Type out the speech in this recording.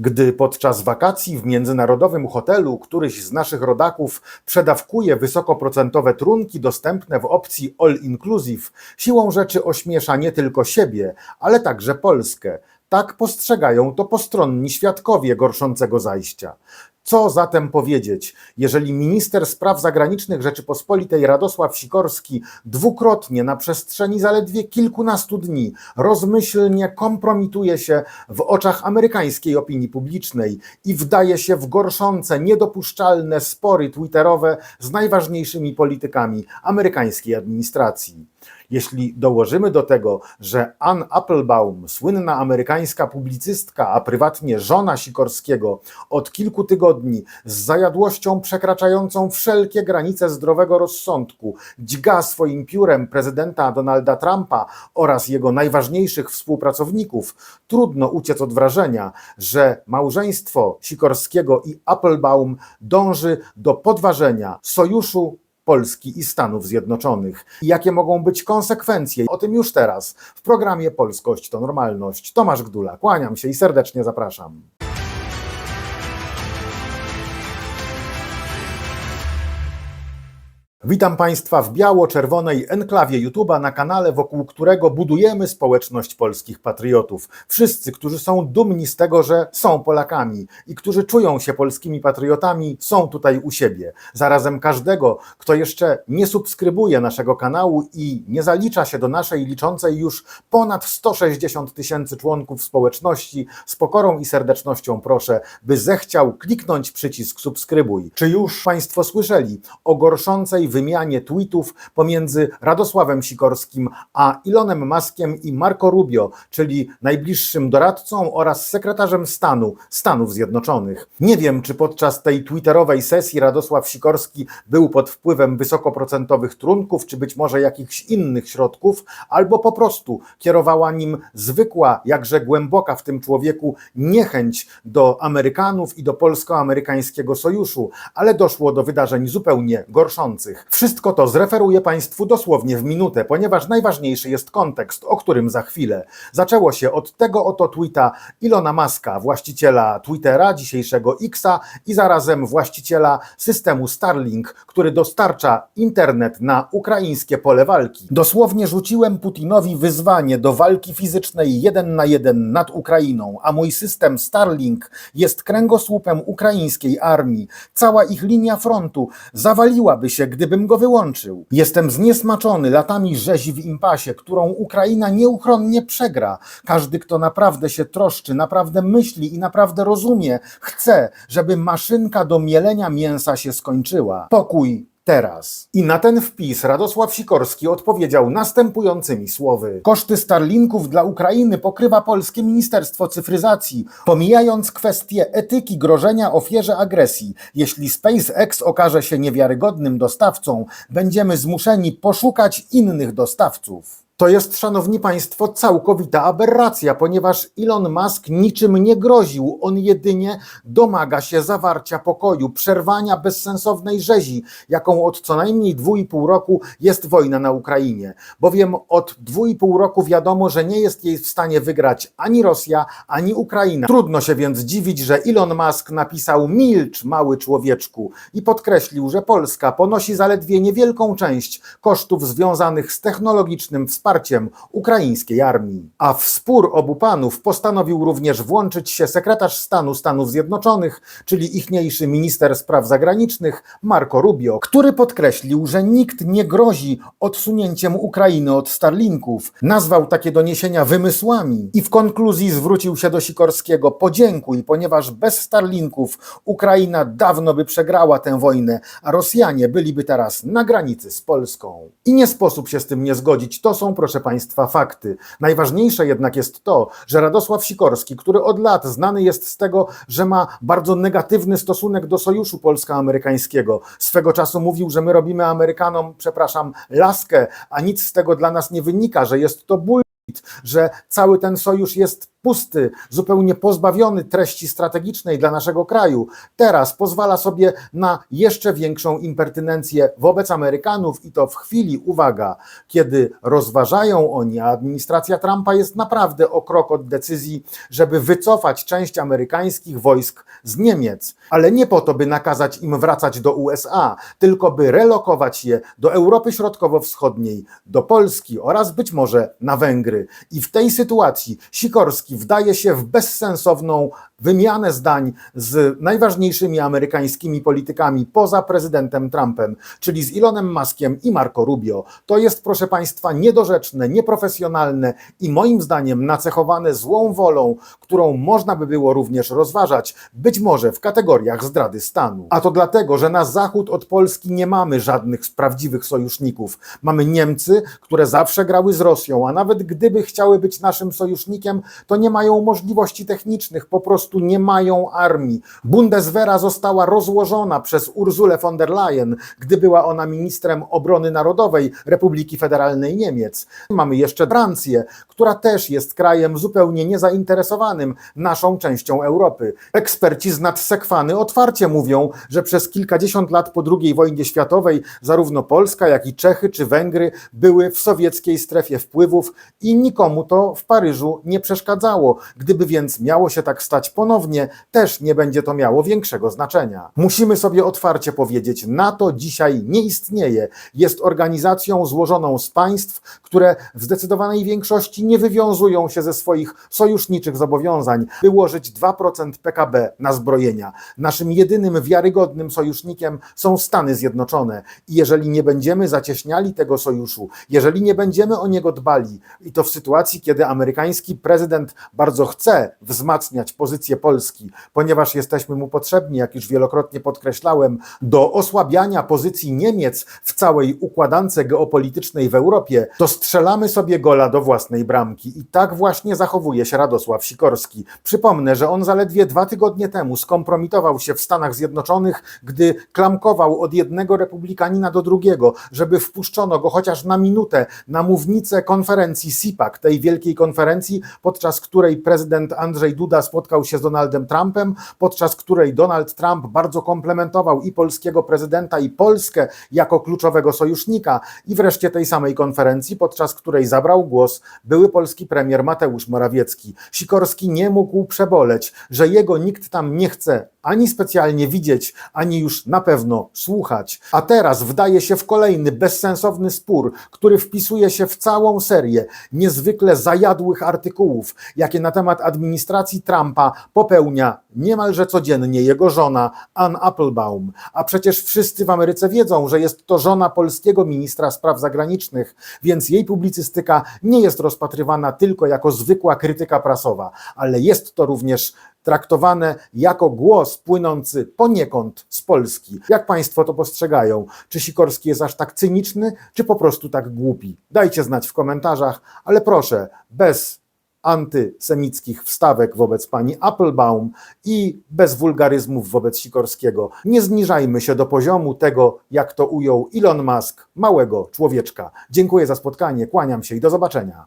Gdy podczas wakacji w międzynarodowym hotelu któryś z naszych rodaków przedawkuje wysokoprocentowe trunki dostępne w opcji all inclusive, siłą rzeczy ośmiesza nie tylko siebie, ale także Polskę. Tak postrzegają to postronni świadkowie gorszącego zajścia. Co zatem powiedzieć, jeżeli minister spraw zagranicznych Rzeczypospolitej Radosław Sikorski dwukrotnie na przestrzeni zaledwie kilkunastu dni rozmyślnie kompromituje się w oczach amerykańskiej opinii publicznej i wdaje się w gorszące, niedopuszczalne spory twitterowe z najważniejszymi politykami amerykańskiej administracji? Jeśli dołożymy do tego, że Ann Applebaum, słynna amerykańska publicystka, a prywatnie żona Sikorskiego, od kilku tygodni z zajadłością przekraczającą wszelkie granice zdrowego rozsądku dźga swoim piórem prezydenta Donalda Trumpa oraz jego najważniejszych współpracowników, trudno uciec od wrażenia, że małżeństwo Sikorskiego i Applebaum dąży do podważenia sojuszu Polski i Stanów Zjednoczonych. I jakie mogą być konsekwencje? O tym już teraz w programie Polskość to Normalność. Tomasz Gdula, kłaniam się i serdecznie zapraszam. Witam Państwa w biało-czerwonej enklawie YouTube'a na kanale, wokół którego budujemy społeczność polskich patriotów. Wszyscy, którzy są dumni z tego, że są Polakami i którzy czują się polskimi patriotami, są tutaj u siebie. Zarazem każdego, kto jeszcze nie subskrybuje naszego kanału i nie zalicza się do naszej liczącej już ponad 160 tysięcy członków społeczności, z pokorą i serdecznością proszę, by zechciał kliknąć przycisk subskrybuj. Czy już Państwo słyszeli o gorszącej wymianie tweetów pomiędzy Radosławem Sikorskim a Elonem Muskiem i Marco Rubio, czyli najbliższym doradcą oraz sekretarzem stanu Stanów Zjednoczonych. Nie wiem, czy podczas tej twitterowej sesji Radosław Sikorski był pod wpływem wysokoprocentowych trunków, czy być może jakichś innych środków, albo po prostu kierowała nim zwykła, jakże głęboka w tym człowieku niechęć do Amerykanów i do polsko-amerykańskiego sojuszu, ale doszło do wydarzeń zupełnie gorszących. Wszystko to zreferuję Państwu dosłownie w minutę, ponieważ najważniejszy jest kontekst, o którym za chwilę. Zaczęło się od tego oto tweeta Ilona Maska, właściciela Twittera, dzisiejszego Xa i zarazem właściciela systemu Starlink, który dostarcza internet na ukraińskie pole walki. Dosłownie rzuciłem Putinowi wyzwanie do walki fizycznej jeden na jeden nad Ukrainą, a mój system Starlink jest kręgosłupem ukraińskiej armii. Cała ich linia frontu zawaliłaby się, gdybym go wyłączył. Jestem zniesmaczony latami rzezi w impasie, którą Ukraina nieuchronnie przegra. Każdy, kto naprawdę się troszczy, naprawdę myśli i naprawdę rozumie, chce, żeby maszynka do mielenia mięsa się skończyła. Pokój teraz. I na ten wpis Radosław Sikorski odpowiedział następującymi słowy. Koszty Starlinków dla Ukrainy pokrywa polskie Ministerstwo Cyfryzacji, pomijając kwestię etyki grożenia ofierze agresji. Jeśli SpaceX okaże się niewiarygodnym dostawcą, będziemy zmuszeni poszukać innych dostawców. To jest, szanowni państwo, całkowita aberracja, ponieważ Elon Musk niczym nie groził. On jedynie domaga się zawarcia pokoju, przerwania bezsensownej rzezi, jaką od co najmniej dwu i pół roku jest wojna na Ukrainie. Bowiem od dwu i pół roku wiadomo, że nie jest jej w stanie wygrać ani Rosja, ani Ukraina. Trudno się więc dziwić, że Elon Musk napisał milcz, mały człowieczku i podkreślił, że Polska ponosi zaledwie niewielką część kosztów związanych z technologicznym wsparciem ukraińskiej armii. A w spór obu panów postanowił również włączyć się sekretarz stanu Stanów Zjednoczonych, czyli ichniejszy minister spraw zagranicznych Marco Rubio, który podkreślił, że nikt nie grozi odsunięciem Ukrainy od Starlinków. Nazwał takie doniesienia wymysłami i w konkluzji zwrócił się do Sikorskiego: Podziękuj, ponieważ bez Starlinków Ukraina dawno by przegrała tę wojnę, a Rosjanie byliby teraz na granicy z Polską. I nie sposób się z tym nie zgodzić. To są, proszę Państwa, fakty. Najważniejsze jednak jest to, że Radosław Sikorski, który od lat znany jest z tego, że ma bardzo negatywny stosunek do sojuszu polsko-amerykańskiego, swego czasu mówił, że my robimy Amerykanom, przepraszam, laskę, a nic z tego dla nas nie wynika, że jest to ból że cały ten sojusz jest pusty, zupełnie pozbawiony treści strategicznej dla naszego kraju, teraz pozwala sobie na jeszcze większą impertynencję wobec Amerykanów i to w chwili, uwaga, kiedy rozważają oni, a administracja Trumpa jest naprawdę o krok od decyzji, żeby wycofać część amerykańskich wojsk z Niemiec, ale nie po to, by nakazać im wracać do USA, tylko by relokować je do Europy Środkowo-Wschodniej, do Polski oraz być może na Węgry. I w tej sytuacji Sikorski wdaje się w bezsensowną wymianę zdań z najważniejszymi amerykańskimi politykami poza prezydentem Trumpem, czyli z Elonem Muskiem i Marco Rubio. To jest, proszę Państwa, niedorzeczne, nieprofesjonalne i moim zdaniem nacechowane złą wolą, którą można by było również rozważać, być może w kategoriach zdrady stanu. A to dlatego, że na zachód od Polski nie mamy żadnych prawdziwych sojuszników. Mamy Niemcy, które zawsze grały z Rosją, a nawet gdyby chciały być naszym sojusznikiem, to nie mają możliwości technicznych, po prostu nie mają armii. Bundeswehra została rozłożona przez Urzulę von der Leyen, gdy była ona ministrem obrony narodowej Republiki Federalnej Niemiec. Mamy jeszcze Francję, która też jest krajem zupełnie niezainteresowanym naszą częścią Europy. Eksperci z nadsekwany otwarcie mówią, że przez kilkadziesiąt lat po II wojnie światowej zarówno Polska, jak i Czechy czy Węgry były w sowieckiej strefie wpływów i nikomu to w Paryżu nie przeszkadzało. Gdyby więc miało się tak stać ponownie, też nie będzie to miało większego znaczenia. Musimy sobie otwarcie powiedzieć, NATO dzisiaj nie istnieje. Jest organizacją złożoną z państw, które w zdecydowanej większości nie wywiązują się ze swoich sojuszniczych zobowiązań, by łożyć 2% PKB na zbrojenia. Naszym jedynym wiarygodnym sojusznikiem są Stany Zjednoczone. I jeżeli nie będziemy zacieśniali tego sojuszu, jeżeli nie będziemy o niego dbali, i to w sytuacji, kiedy amerykański prezydent bardzo chce wzmacniać pozycję Polski, ponieważ jesteśmy mu potrzebni, jak już wielokrotnie podkreślałem, do osłabiania pozycji Niemiec w całej układance geopolitycznej w Europie, to strzelamy sobie gola do własnej bramki. I tak właśnie zachowuje się Radosław Sikorski. Przypomnę, że on zaledwie dwa tygodnie temu skompromitował się w Stanach Zjednoczonych, gdy klamkował od jednego republikanina do drugiego, żeby wpuszczono go chociaż na minutę na mównicę konferencji CPAC, tej wielkiej konferencji, podczas której prezydent Andrzej Duda spotkał się z Donaldem Trumpem, podczas której Donald Trump bardzo komplementował i polskiego prezydenta, i Polskę jako kluczowego sojusznika, i wreszcie tej samej konferencji, podczas której zabrał głos były polski premier Mateusz Morawiecki. Sikorski nie mógł przeboleć, że jego nikt tam nie chce ani specjalnie widzieć, ani już na pewno słuchać. A teraz wdaje się w kolejny bezsensowny spór, który wpisuje się w całą serię niezwykle zajadłych artykułów, jakie na temat administracji Trumpa popełnia niemalże codziennie jego żona Ann Applebaum. A przecież wszyscy w Ameryce wiedzą, że jest to żona polskiego ministra spraw zagranicznych, więc jej publicystyka nie jest rozpatrywana tylko jako zwykła krytyka prasowa, ale jest to również traktowane jako głos płynący poniekąd z Polski. Jak Państwo to postrzegają? Czy Sikorski jest aż tak cyniczny, czy po prostu tak głupi? Dajcie znać w komentarzach, ale proszę, bez antysemickich wstawek wobec pani Applebaum i bez wulgaryzmów wobec Sikorskiego. Nie zniżajmy się do poziomu tego, jak to ujął Elon Musk, małego człowieczka. Dziękuję za spotkanie, kłaniam się i do zobaczenia.